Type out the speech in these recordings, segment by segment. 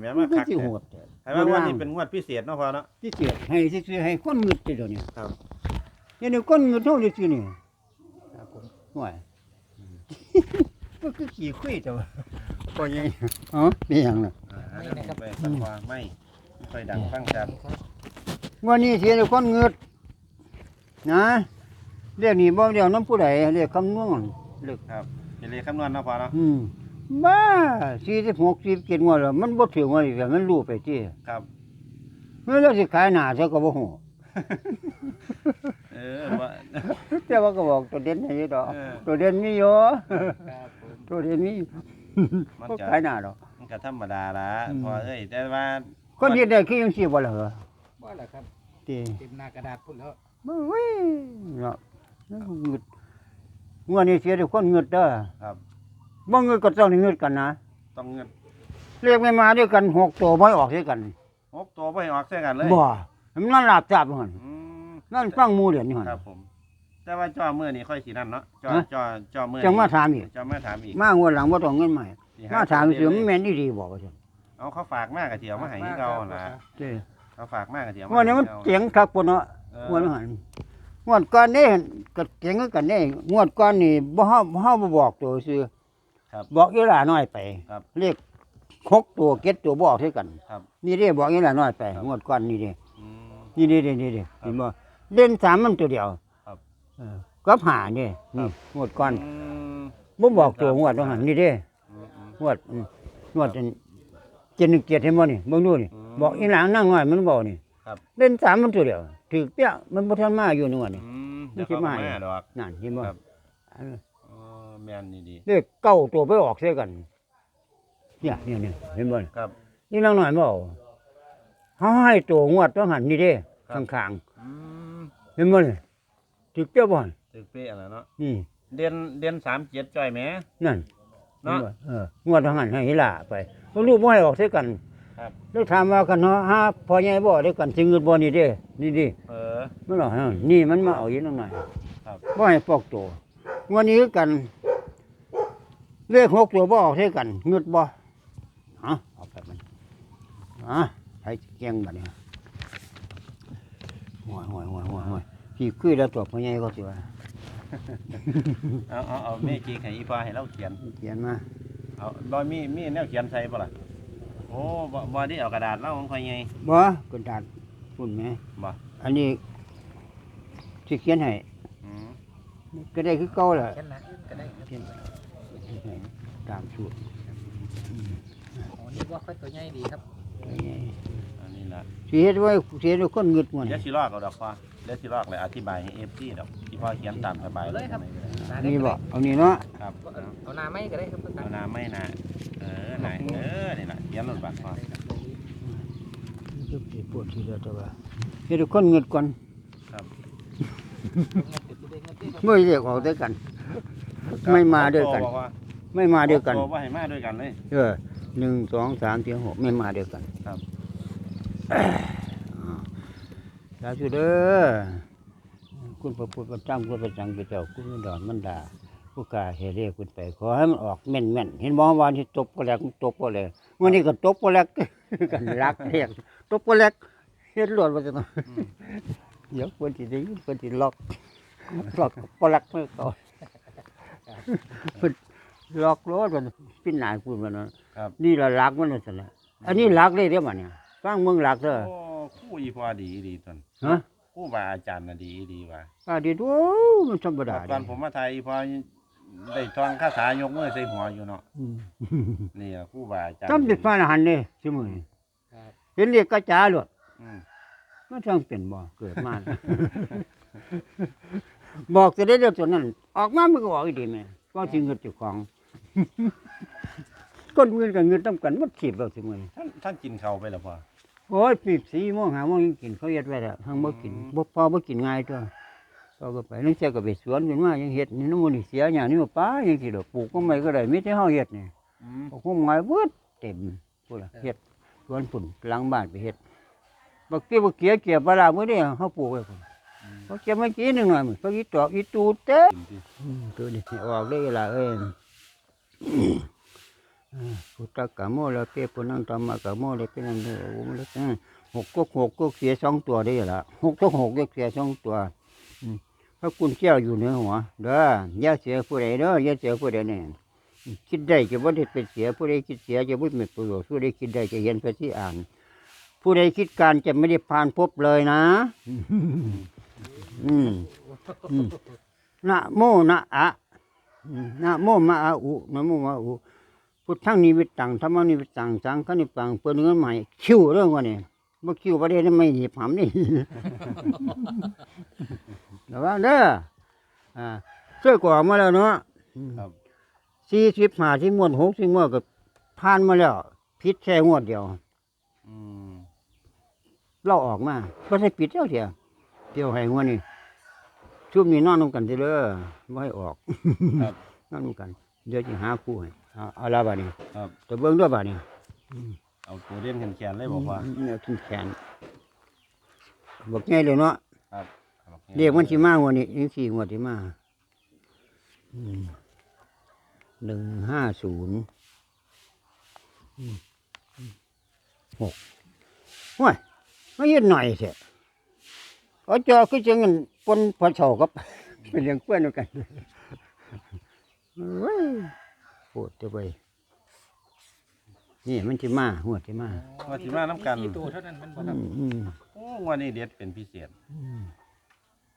แม่มาคือคักสิแท้โหดให้ว่างวดนี้เป็นงวดพิเศษเนาะพอเนาะ ที่เสียให้ซื่อๆให้คนงึดติเดี๋ยวนี้ครับ เดี๋ยวนี้คนงึดเท่านี้ซื่อนี่ครับผมห่วยก็คือขี้คุยแต่ว่าก็ยังอ๋อเป็นหยังน่ะ อ่าเดี๋ยวผมไปสักว่าไม่ไม่ค่อยดังฟังชัดวันนี้เสียแต่คนงึดนะเรียกนี่บ่เรียกน้ำผู้ใดเรียกคำนวณเรียกครับจะเรียกคำนวณเนาะพอเนาะอืม บ้าสี่สิบหกสิบเจ็ดงวดแล้วมันบ่ถึงวันอีกแล้วมันรู้ไปที่ครับเมื่อเราสิขายหน้าซะก็บ่ฮู้ เออว่า แต่ว่าก็บอกตัวเด่นให้อยู่ดอกเออ ตัวเด่นมีอยู่ครับผม ตัวเด่นมีอยู่มันก็จะขายหน้าดอกมันก็ธรรมดาละอืมพอเอ้ยแต่ว่าคนเฮ็ดได้คือจังซี่บ่ล่ะเหรอว่าแหละครับติเต็มหน้ากระดาษพุ่นแล้วบ่เว้ยเนาะมันก็งึดงวดนี้เสียแต่คนงึดเด้อครับ บ่งึดก็ต้องได้งึดกันนะต้องเงินเรียกไม่มาด้วยกันหกตัวไม่ออกด้วยกันหกตัวไปออกใส่กันเลยบ่มันนั่นหลับจับมันอืมนั่นฟังหมูเดือนนี่หั่นครับผม แต่ว่าจอมือนี่ค่อยสีนั่นเนาะจอฮะจอจอมือจังมาถามอีกจอมาถามอีกมางวดหลังบ่ต้องเงินใหม่สิหมาถามตัวเสือเลมันยแม่นดีๆบอกว่าซั่นเอาเขาฝากมากกับเถียวมาให้เขาล่ะเด้อเขาฝากมากกับเถียววันนี้มันเสียงคักพุ่นเนาะเอองวดหันงวดก่อนนี่ก็เสียงคือกันนี่งวดก่อนนี่บ่เฮาเฮาบ่บอกตัวซื่อ ครับบอกอีหลาน้อยไปครับเรียกหกตัวเก็ดตัวบ่ออกเท่ากันครับนี่เด้บอกอีหลาน้อยไปครับ งวดก่อนนี่เด้อืม นี่เด้เด้นี่เด้เห็นบ่เล่นสามมันตัวเดียวครับเออกับหานี่นี่งวดก่อนอืม บ่บอกตัวงวดว่าหันนี่เด้อืมอืม งวดอืมงวดอันเจ็ดหนึ่งเจ็ดเห็นบ่นี่เบิ่งดูนี่อืมบอกอีหลังนั่งน้อยมันบอกนี่ครับ เล่นสามมันตัวเดียวถือเปี้ยมันบ่ทันมาอยู่นี่งวดนี่ อืมนี่เดี๋ยวคิดเขามามาอีกดอก นั่นเห็นบ่ครับ อันนั้นอ๋อ แม่นนี่ดีเลขเก้าตัวไปออกเสียกัน เนี่ยเนี่ยเนี่ยเห็นบ่นี่ครับ นี่นั่งน้อยบ่เอาเฮาให้ตัวงวดต้องหันนี่เด้ครับ ข้างอืมๆเห็นบ่นี่ถือเปี้ยบ่หั่นตึกเป๊ะแล้วเนาะนี่เดือนเดือนสามเจ็ดจ้อยแหมนั่น เนาะห็บ่เอองวดต้องหันให้อีหล่าไปบ่รู้บ่ให้ออกเสียกันครับ แล้วถามว่ากันเนาะฮะพ่อใหญ่บ่ได้กันสิเงินบ่นี่เด้ นี่ดิเออ มันหรอกฮะนี่มันมาเอาอีกหน่อยครับ บ่ให้ปอกตัววันนี้คือกัน เลขหกตัวบ่ออกเท่ากันเงืดบ่ฮะเอาไปมันอะให้แกงบัดนี้ห่วยห่วยห่วยห่วยห่วยพี่คุยแล้วตัวพ่อใหญ่ก็สิว่าเอาเอาเอาแม่จีให้อีฟ้าให้เราเขียน เขียนมาเอาบอยมีมีแนวเขียนใส่ป่ะล่ะโอ้บ่บ่ได้เอากระดาษเล่าของใครไงบ่กระดาษฝุ่นแหมบ่อันนี้สิเขียนให้อืมก็ได้คือเก่าล่ะแค่นั้นก็ได้ ครับเขียนให้ตามสูตรอ๋อนี่ว่าค่อยตัวใหญ่ดีครับพ่อใหญ่อันนี้ล่ะสิเฮ็ดไว้สิเฮ็ดไว้คนเงึดม่วนเดี๋ยวสิลอกเอาดอกฟ้าเดี๋ยวสิลอกเลยอธิบายให้ FC ดอกที่พ่อเขียนตามสบายเลยครับหาได้นี่ก็บ่ได้เอานี่เนาะครับเอาเอาหน้าไม้ก็ได้ครับเอาน้ำไม่น่ะเออน่ะเออนี่ล่ะเขียนลงบาดฟ้าคือสิปวดทีเดียวแต่ว่าเฮ็ดให้คนเงิดก่อนครับเมื่อเรียกออกด้ว ยกันไม่มาด้วยกันบอกว่าไม่มาด้วยกันบอกว่าให้มาด้วยกันเลย เออหนึ่งสองสามสี่หกไม่มาด้วยกันครับ อ่าสาธุเด้อคุณพระพุทธพระเจ้าคุณพระจังพระเจ้าคุณพระดอนมันดาผู้กาเฮเรียคุณไปขอให้มันออกแม่นแม่นๆเห็นบ่วานที่ตบก็แลกตบก็แลกวันนี้ก็ตบก็แลก กันรักเรียกตบก็แลกเฮ็ดรวดว่าจะต้องอืม เดี๋ยวคนที่ได้ยินคนที่ล็อกล็อกปลักเมื่อก่อน เพิ่นล็อกรถมันปิ้นหนายพูดมันว่าครับ นี่ละลักมันนั่นสิละอันนี้ลักเลยเด้อมันเนี่ยฟังเมืองลักเด้อโอ้ครู่อีพอดีดีตอนฮะครู่บาอาจารย์น่ะดีดีว่าอ่าดีดูมันธรรมดาตอนผมมาไทยอีพอได้ทองคาถายกมือใส่หัวอยู่เนาะอืมนี่ล่ะครู่บาอาจารย์จำเป็นฟ้าอาหันเลยสมือนี้ครับ เห็นเรียกกระจาหลดอืมมันช่างเป็นบ่เกิดมา บอกจะได้เรื่องตัวนั้น ออกมามันก็ออกอีดีแม่ว่าสิเงินเจ้าของ ก้นเงินกับเงินต้องกันหมัดขีบเราสิมือนี้ท่านท่านกินข้าวไปแล้วพอโอ้ยปีบสีโมงหาโมงยังกินเขาวเฮ็ดไว้แล้วทั้งบ่กินอืมบ่พอบ่กินง่ายตัวพอก็ไปนึกเสียก็ไปสวนขึ้นมายังเฮ็ดนี่น้ำมันนี่เสียหยังนี่มาป้ายังสิดอกปลูกก็ไม่ก็ได้มีแต่เฮาเฮ็ดนี่อืมบ่คงง่ายเบิดเต็มพุ่นล่ะเฮ็ดสวนพุ่นหลังบ้านไปเฮ็ดบักเกี้บักเกียเกียปลาร้ามื้อนี้เฮาปลูกไว้พุ่น บ่เก็บมากินหนึ่งหน่อยมื้อพออีตอกอีตูเต้ตัวนี้ออกเลยละเอ้ยพุทธกะโมแล้วเปปุนังธรรมะกะโมเลยเป็นอันเดียวโอ้มันเลยอ่าหกก็หกก็เสียสองตัวได้ละหกก็หกก็เสียสองตัวอืมพระคุณเจ้าอยู่เหนือหัวเด้อย่าเสียผู้ใดเด้ออย่าเสียผู้ใดเนี่ยคิดได้จะว่าได้เป็นเสียผู้ใดคิดเสียจะไม่เป็นประโยชน์ผู้ใดคิดได้จะเห็นพระที่อ่าน ผู้ใดคิดการจะไม่ได้ผ่านพบเลยนะ อืมอืมนะโมนะอะอืมนะโมมะอะอุนะโมมะอะอุพุทธังนิวิตตังธรรมังนิวิตตังสังฆนิวิตตังเปิดเงินใหม่คิวเรื่องวะเนี่ยบ่คิวประเดี๋ยวไม่หยิบหำนี่ระวังเด้ออ่าช่วยกว่ามาแล้วเนาะครับสี่สิบห้าสิบงวดหกสิบงวดก็ผ่านมาแล้วผิดแค่งวดเดียวอืมเราออกมาก็ใช่ปิดเจ้าเดียว เดียวให้งวดนี้ชุบนี้นอนนำกันเด้อไม่ให้ออกครับ นอนนำกัน เดี๋ยวจะหาคู่ให้เอาเอาละบาดนี้ครับแต่เบิ้งด้วยบาดนี้เอาตัวเล่นแขนๆเลยบอกว่าเนี่ยขึ้นแขนบอกง่ายเลยเนาะ ครับเรียกมันสิมางวดนี้ยังสี่งวดสิมาอืมหนึ่งห้าศูนย์อืมหกว้ยไม่ยืดหน่อยเสีย เอาจอคือจังเงินปนพอเฉากับ เป็นเรื่องเพื่อนเดียวกันเว้ยโปวดจะไปนี่มันจะมาหัวจะมาว่าสิมาน้ำกันสี่ตัวเท่านั้นมันบ่อืครับมอืมโอ้วันนี้เด็ดเป็นพิเศษอืม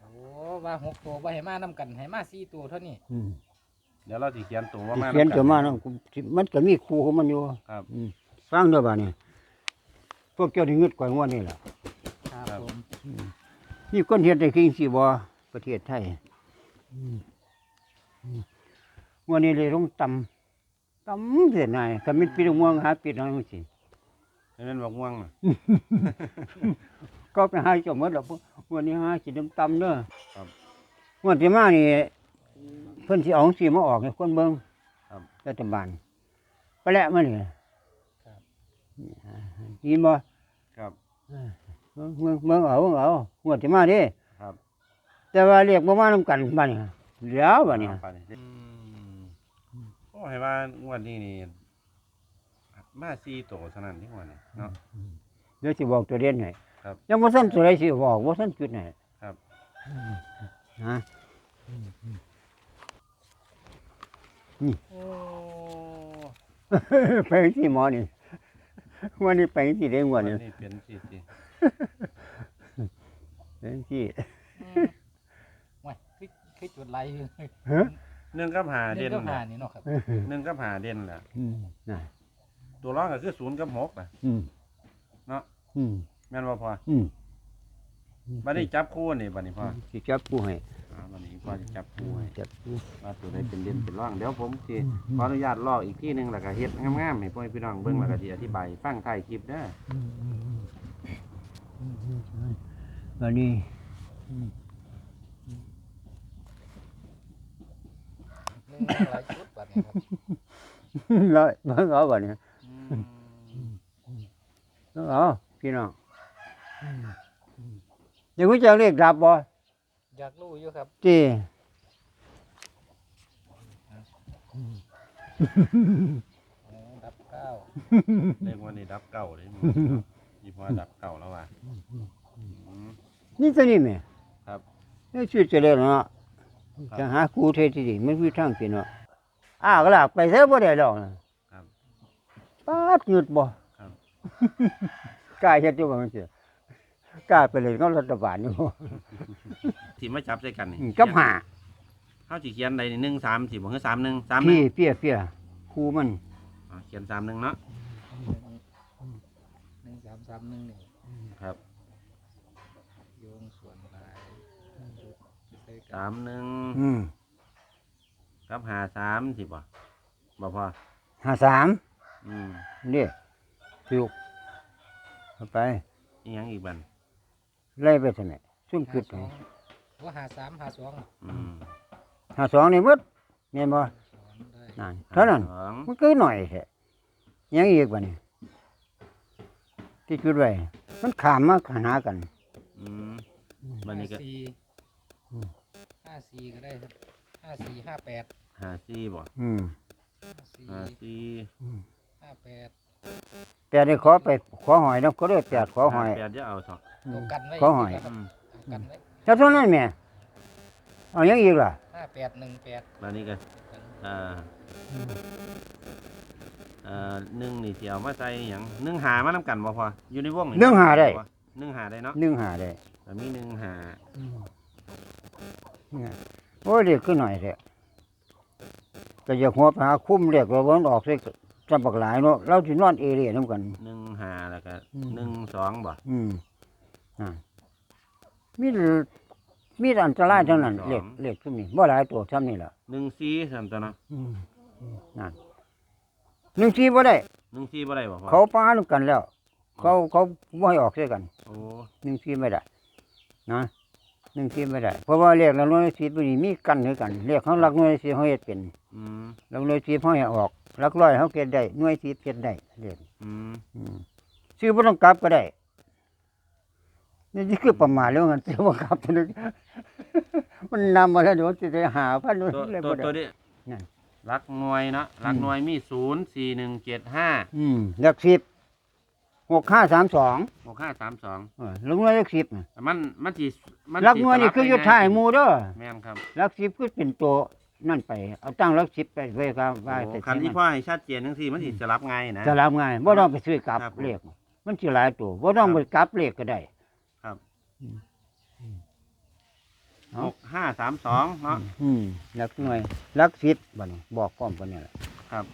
โอ้ว่าหกตัวว่าให้มานํกันให้มาสี่ตัวเท่านี้อืม เดี๋ยวเราสิเขียนตัวว่าที่มาเขียนำกัจะมาเนาะมันก็มีครูของมันอยู่ครับ อืมฟังเด้อบ่านี่พวกเจ้าที่งึดกว่าว่านี่ล่ะครับครับผม มีคนเฮ็ดได้คือจังซี่บ่ประเทศไทยอืมอืมวันนี้เลยลงต่ำต่ำเสียนายก็มีปีละม่วงหาปีน้อยจังซี่นี่เป็นบอกม่วงน่ะก็ไปหาเจ้าหมดแล้วพวกวันนี้หาสิต่ำๆเด้อครับวันที่มานี่เพิ่นสิเอาจังซี่มาออกให้คนเบิ่งครับรัฐบาลไปแล้วมานี่ยินบ่ครับ เมืองเมืองเมืองเอาเมืองเอางวดที่มาเดิครับ แต่ว่าเรียกบ่มานำกันบัดนี้เดี๋ยวบัดนี้ไปนี่อืมโอ้ให้ว่างวดนี้นี่มาสี่ตัวเท่านั้นที่หัวนี่เนาะ เดี๋ยวสิบอกตัวเด่นให้ครับยังบ่ทันตัวใดสิบอกบ่ทันจุดไหนครับ ฮะโอ้ไปที่หมอนี่วันนี้ไปที่เด้งวัวันนนี้นี้เป็นสี่สี่ ไปที่อืมว้ายคือคือจุดไลอยู่ฮะหนึ่งกับหาเด่เด่นนก็หาน่ะนี่เนาะครับหนึ่งกับหาเด่นแหละอืมน่ะตัวร้องก็คือศูนย์กับหกน่ะอืมเนาะอืมแม่นว่าพออืมบัดนี้จับคู่นี่บัดนี้พอสิจับผู้ให้อ่าบัดนี้พอจะจับคู่ให้จับผู้ว่าตัวใดเป็นเด่นเป็นร่องเดี๋ยวผมสิขออนุญาตลอกอีกที่หนึงแล้วก็เฮ็ดงามๆให้พ่อพี่น้องเบิ่งแล้วก็สิอธิบายฟังท้ายคลิปเด้อ อืมอืมอืมอืมอืมอืม วันนี้หนึ่งหลายชุดบัดนี้ครับร้อยเบิ่งเอาบัดนี้อืมเบิ่งเอาพี่น้องยังรู้จักเรียกดับบ่อยากรู้อยู่ครับ จีโอ้ดับเก้าเรียกว่านี่ดับเก่าเลยมึง ยี่ห้อดับเก่าแล้วว่ะอืม นี่ตัวนี้แหม่ครับนี่ชื่อเจริญเนาะครับ จะหาครูเทศที่ดีมันมีทางพี่เนาะอ้าวก็ล่ะไปเสียบ่ได้ดอกนะครับ ปาดหยุดบ่ครับ กล้าเฮ็ดอยู่บ่มันสิกล้าไปเลยก็รัฐบาลอยู่บ่ที่มาจับใส่กันนี่อืมกับหาเฮาสิเขียนใดนี่1 3สิบ่คือ3 1 3พี่1เปียเปียครูมันอ่าเขียน3 1เนาะหนึ่งสามสามหนึ่งนี่ครับ โยงส่วนหลายจุด ใส่กัน3อืม1กับ5 3สิบ่บ่พอ53อืมนี่ถูกเอาไปอีหยังอีกบัดไล่ไปซั่นแหละซุ่มหาคิดสองว่าหาสามหาสองอืม52นี่หมดแม่นบ่สองได้นั่นเท่านั้นสองมันก็หน่อยแท้ยังอีกบ่นี่ที่จุดไว้มันขามมาหากันอืม บัดนี้ก็ ห้าสี่อืม ห้าสี่ก็ได้ครับห้าสี่ห้าแปด5 4บ่อืมสี่ห้าสี่ห้าแปดแต่ได้ขอไปขอหอยนะเขาเรียกแปดขอหอยแปดจะเอาสองตัวกันไว้ขอหอยครับอืมเอากันไว้แล้วเท่านั้นแหม่เอายังอีกล่ะห้าแปดหนึ่งแปดมานี่กันอ่าอ่าหนึ่งนี่สิเอามาใส่หยังหนึ่งหามานํกันบ่พออยู่ในวงหนึ่งหาได้หนึ่งหาได้เนาะหนึ่งหาได้แต่มีหนึ่งหา โอ้ยเรียกขึ้นหน่อยเถอะก็อยากหัวไปหาคุ้มเรียกว่าวันออกใส่จำปักหลายเนาะเราสินอนเอเรียน้ำกัน หนึ่งหาแล้วก็อืม หนึ่งสองบ่อืมอ่ามีมีอันตรายทั้งนั้นเรียกเรียกซุ่มนี้บ่หลายตัวซ้ำนี่ล่ะหนึ่งสี่สันตัวเนาะอืมนั่นหนึ่งทีบ่ได้ หนึ่งสี่บ่ได้บ่พอเขาปานุกันแล้ว เขาเขาบ่ให้ออกเสียกัน โอ้หนึ่งทีไม่ได้ นะ หนึ่งทีไม่ได้ เพราะว่าเรียกแล้วหน่วยสีตัวนี้มีกันคือกันเรียกเขารักหน่วยสีเขาเฮ็ดเป็นอืมรักหน่วยสีเขาให้ออกรักร้อยเขาเก็ดได้หน่วยสีเก็ดได้เรียกอืมอืมซื้อบ่ต้องกลับก็ได้ นี่คือประมาทแล้วกันซื้อบ่กลับตัวนึงมันนำมาแล้วเดี๋ยวจะได้หาพันนู่นตัวเลยตัวบ่ได้ ตัวนี้นั่น รักหน่วยเนาะรักหน่วยมีศูนย์สี่หนึ่งเจ็ดห้าอืมหลักสิบ หกห้าสามสองหกห้าสามสองเออหลักหน่วยหลักสิบน่ะมันมันจีมันหลักหน่วยนี่คืออยู่ท้ายหมู่เด้อแม่นครับหลักสิบคือเป็นตัวนั่นไป เอาตั้งหลักสิบไปไว้ครับไว้โอ้แต่คันที่ที่พ่อให้ชัดเจนทั้งสี่มันสิจะรับไงายนะจะรับง่ายบ่ต้องไปซื้อกลับครับผมเลขมันสิหลายตัวบ่ต้องไปกลับเลขก็ได้ ครับอืมอืมเอาหกห้าสามสองเนาะอืมหลักหน่วยหลักสิบบัดนี้บอกพร้อมกันนี่แหละครับ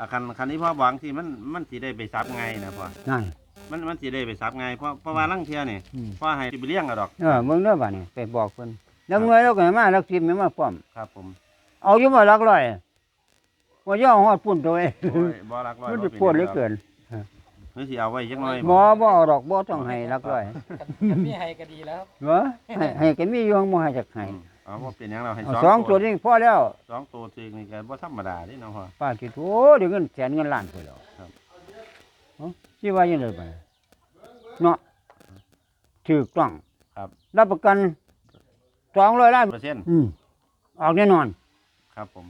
อะคันคันที่พ่อหวังที่มันมันสิได้ไปซับไงายนะพ่อนั่น มันมันสิได้ไปซับไงายเพราะเพราะว่าลังเทียนี่อืม พ่อให้สิไปเลี้ยงเอาดอกเออมึงเด้อบัดนี้ไปบอกเพิ่นหลักหน่วยเราก็ให้มาหลักสิบให้มาพร้อม ครับ ผมเอาอยู่บ่หลักร้อยว่าย่อฮอดปุ่นตัวเองโอ้ยบ่รักร้อยมันบ่จะป็ปวดเหลือหยังเกินหรือสิเอาไว้จังหน่อยหมอบ่เอาดอกบ่ต้องให้หลักร้อยกันมีให้ก็ดีแล้วครับ เหรอให้ให้ก็มีอยู่บ่ให้จักให้ อืม เอาบ่เป็นหยังเราให้เอาสสอองงตัตัววนี้พอแล้วสองตัวจริงนี่ก็บ่ธรรมดาเด้เนาะพ่อ ป้าคิดโอ้เดี๋ยวเงินแสนเงินล้านไปแล้วครับ เอ้าสิว่ายังไงไปเนาะถูกต้องครับรับประกัน200ล้านเปอร์เซ็นต์อืมออกแน่นอนครับผม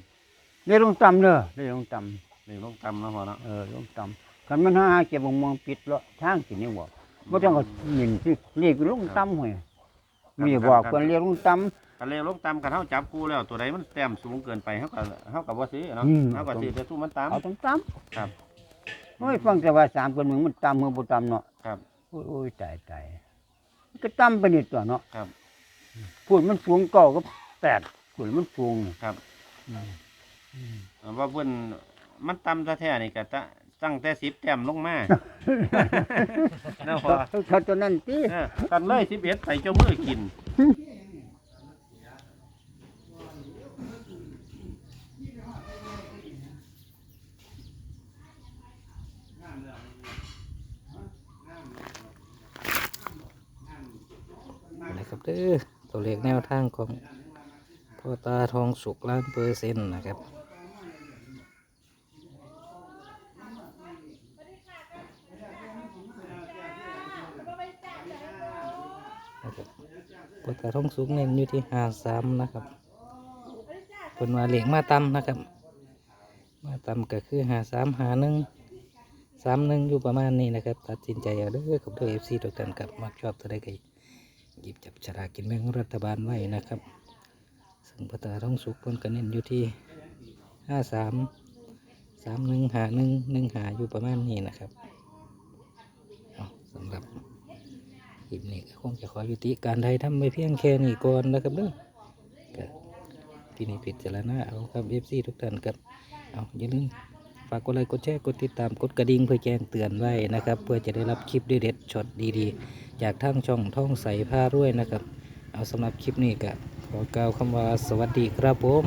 ได้ลงต่ำเด้อได้ลงต่ำนี่ลงตำเนาะพ่อเนาะเออลงต่ำคันมันหาเก็บบ่มองปิดเลาะทางสินี่บ่บ่ต้องก็หมิ่นสิเรียกลงต่ำห้วย มีบอกเพิ่นเรียกลงต่ำกันเลยลงตำกันเฮาจับคู่แล้วตัวใดมันแต้มสูงเกินไปเฮาก็เฮาก็บ่ซื้อเนาะอืมเฮาก็ซื้อแต่สู้มันตามเอาต่ำต่ครับำโอ้ยฟังแต่ว่าสามคนมึงมันต่ำมือบ่ต่ำเนาะครับโอ้ยโอ้ยตายตายมันก็ต่ำไปนิดตัวเนาะครับพูดมันสูงเก่าก็แปดพูดมันสูงครับอืมเอาว่าเพิ่นมันตำแท้ๆนี่ก็ตะ ตั้งแต่10แต้มลงมาเนาะพ่อเขาตัวนั้นติเออกันเลย11ไปเจ้ามือกิน นะครับเด้อตัวเลขแนวทางของพ่อตาทองสุกล้านเปอร์เซ็นต์นะครับนะครับ พ่อตาทองสุกเน้นอยู่ที่หาสามนะครับเป็นว่าเหล็กมาตำนะครับ มาตำก็คือหาสามหาหนึ่งสามหนึ่งอยู่ประมาณนี้นะครับ ตัดสินใจเอาเด้อกับตัวเอฟซีตัวกันกับมักชอบตัวใดก็หยิบจับฉลากกินแบ่งรัฐบาลไว้นะครับซึ่งพระตาท้องสุกเพิ่นก็เน้นอยู่ที่ห้าสามสามหนึ่งหาหนึ่งหนึ่งหาอยู่ประมาณนี้นะครับเอาสำหรับ คลิปนี้ก็คงจะขอยุติการใดทำไปเพียงแค่นี้ก่อนนะครับเด้อก็ที่นี่ผิดจารณาเอาครับเอฟซีทุกท่านครับเอาอย่าลืมฝากกดไลค์กดแชร์กดติดตามกดกระดิ่งเพื่อแจ้งเตือนไว้นะครับ เพื่อจะได้รับคลิปเด็ดๆช็อตดีๆ จากทางช่องท่องใสผ้าด้วยนะครับ เอาสำหรับคลิปนี้ก็ขอกล่าวคำว่าสวัสดีครับผม